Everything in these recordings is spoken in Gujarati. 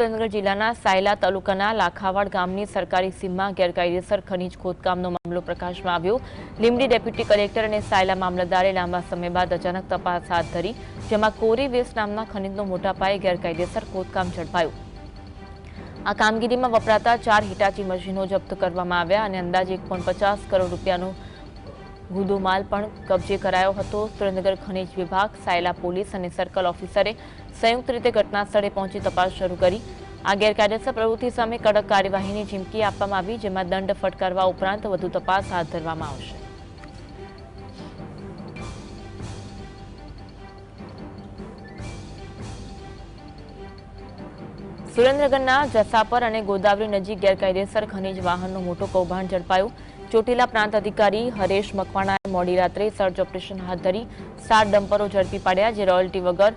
સુરેન્દ્રનગર જિલ્લાના સાયલા તાલુકાના લાખાવાડ ગામની સરકારી સીમમાં ગેરકાયદેસર ખનીજ ખોદકામનો મામલો પ્રકાશમાં આવ્યો. લીમડી ડેપ્યુટી કલેક્ટર અને સાયલા મામલતદારે લાંબા સમય બાદ અચાનક તપાસ હાથ ધરી, જેમાં કોરી વેસ્ટ નામના ખનીજનો મોટા પાયે ગેરકાયદેસર ખોદકામ ઝડપાયું. આ કામગીરીમાં વપરાતા ચાર હિટાચી મશીનો જપ્ત કરવામાં આવ્યા અને અંદાજે એક કરોડ રૂપિયાનો ગુદો માલ પણ કબજે કરાયો હતો. સુરેન્દ્રનગર ખનીજ વિભાગ, સાયલા પોલીસ અને સર્કલ ઓફિસરે સંયુક્ત રીતે ઘટના સ્થળે પહોંચી તપાસ શરૂ કરી. આ ગેરકાયદેસર પ્રવૃત્તિ સામે કડક કાર્યવાહીની ચીમકી આપવામાં આવી, જેમાં દંડ ફટકારવા ઉપરાંત વધુ તપાસ હાથ ધરવામાં આવશે. સુરેન્દ્રનગરના જસાપર અને ગોદાવરી નજીક ગેરકાયદેસર ખનીજ વાહનનું મોટો કૌભાંડ ઝડપાયું. ચોટીલા પ્રાંત અધિકારી હરેશ મકવાણાએ મોડી રાત્રે સર્ચ ઓપરેશન હાથ ધરી સાત ડમ્પરો ઝડપી પાડ્યા જે રોયલ્ટી વગર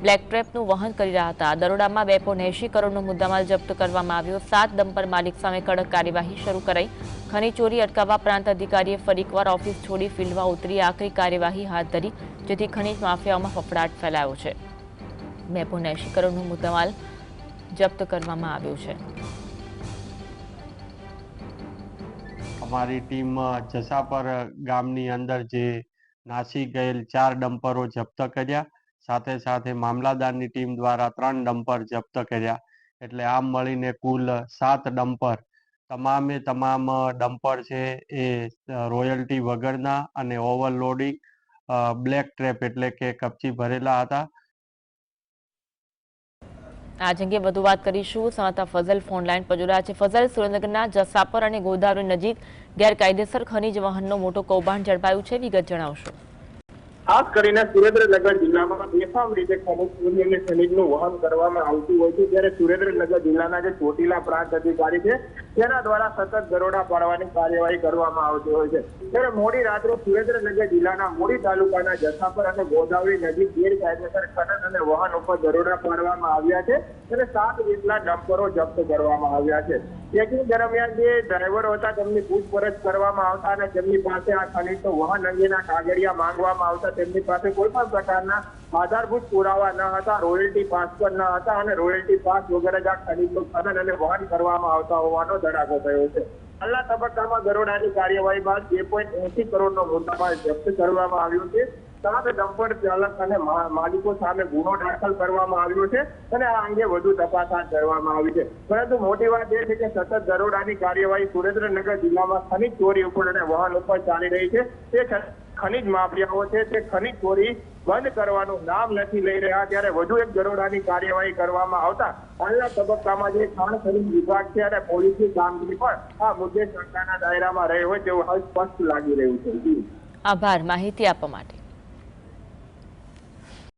બ્લેક ટ્રેપનું વહન કરી રહ્યા હતા. દરોડામાં બે પોઈન્ટ એંશી કરોડનો મુદ્દામાલ જપ્ત કરવામાં આવ્યો. સાત ડમ્પર માલિક સામે કડક કાર્યવાહી શરૂ કરાઈ. ખની ચોરી અટકાવવા પ્રાંત અધિકારીએ ફરીકવાર ઓફિસ છોડી ફિલ્ડમાં ઉતરી આખરી કાર્યવાહી હાથ ધરી, જેથી ખનીજ માફિયાઓમાં ફફડાટ ફેલાયો છે. બે પોઈન્ટ એંશી કરોડનો મુદ્દામાલ જપ્ત કરવામાં આવ્યો છે. અમારી ટીમ જસાપર ગામની અંદર જે નાસી ગયેલ ચાર ડમ્પરો જપ્ત કર્યા. સાથે સાથે મામલાદારની ટીમ દ્વારા ત્રણ ડમ્પર જપ્ત કર્યા. એટલે આમ મળીને કુલ સાત ડમ્પર. તમામે તમામ ડમ્પર છે એ રોયલ્ટી વગરના અને ઓવરલોડિંગ બ્લેક ટ્રેપ એટલે કે કપચી ભરેલા હતા. આજ અંગે વધુ વાત કરીશું. સાંતા ફઝલ ફોન લાઈન પર જોડાયા છે. ફઝલ, સુરેન્દ્રનગરના જસાપર અને ગોદાવરી નજીક ગેરકાયદેસર ખનીજ વાહનનો મોટો કૌભાંડ ઝડપાયું છે. વિગત જણાવશો. ખાસ કરીને સુરેન્દ્રનગર જિલ્લામાં બેફામ રીતે ખનીજ ચોરી અને ખનીજનું વહન કરવામાં આવતું હોય છે. ત્યારે સુરેન્દ્રનગર જિલ્લાના જે ચોટીલા પ્રાંત અધિકારી છે, તેના દ્વારા સતત દરોડા પાડવાની કાર્યવાહી કરવામાં આવતી હોય છે. ત્યારે મોડી રાત્રે સુરેન્દ્રનગર જિલ્લાના મોડી તાલુકાના જથાપર અને ગોદાવરી નજીક ગેરકાયદેસર ખનન અને વહન ઉપર દરોડા પાડવામાં આવ્યા છે અને સાત જેટલા ડમ્પરો જપ્ત કરવામાં આવ્યા છે. ચેકિંગ દરમિયાન જે ડ્રાઈવરો હતા, તેમની પૂછપરછ કરવામાં આવતા અને તેમની પાસે આ ખનીજનું વહન અંગેના કાગળિયા માંગવામાં આવતા, તેમની પાસે કોઈ પણ પ્રકારના આધારભૂત પુરાવા ન હતા, રોયલ્ટી પાસ પણ ન હતા અને રોયલ્ટી પાસ વગર જ આ ખનીજનું ખનન અને વહન કરવામાં આવતા હોવાનો ધડાકો થયો છે. હાલના તબક્કામાં દરોડાની કાર્યવાહી બાદ બે પોઈન્ટ એસી કરોડનો મુદ્દામાલ જપ્ત કરવામાં આવ્યો છે. સાત ડમ્પર ચાલક અને માલિકો સામે ગુનો દાખલ કરવામાં આવ્યો છે અને આ અંગે વધુ તપાસ હાથ ધરવામાં આવી છે. પરંતુ મોટી વાત એ છે કે સતત દરોડાની કાર્યવાહી સુરેન્દ્રનગર જિલ્લામાં ખનિજ ચોરી ઉપર અને વાહન ઉપર ચાલી રહી છે. તે ખનિજ માફિયાઓ છે તે ખનિજ ચોરી બંધ કરવાનું નામ નથી લઈ રહ્યા. ત્યારે વધુ એક દરોડાની કાર્યવાહી કરવામાં આવતા હાલના તબક્કામાં જે ખાણ ખનીજ વિભાગ છે અને પોલીસની કામગીરી પણ આ મુદ્દે શંકાના દાયરામાં રહી હોય તેવું હાલ સ્પષ્ટ લાગી રહ્યું છે. આભાર. માહિતી આપવા માટે.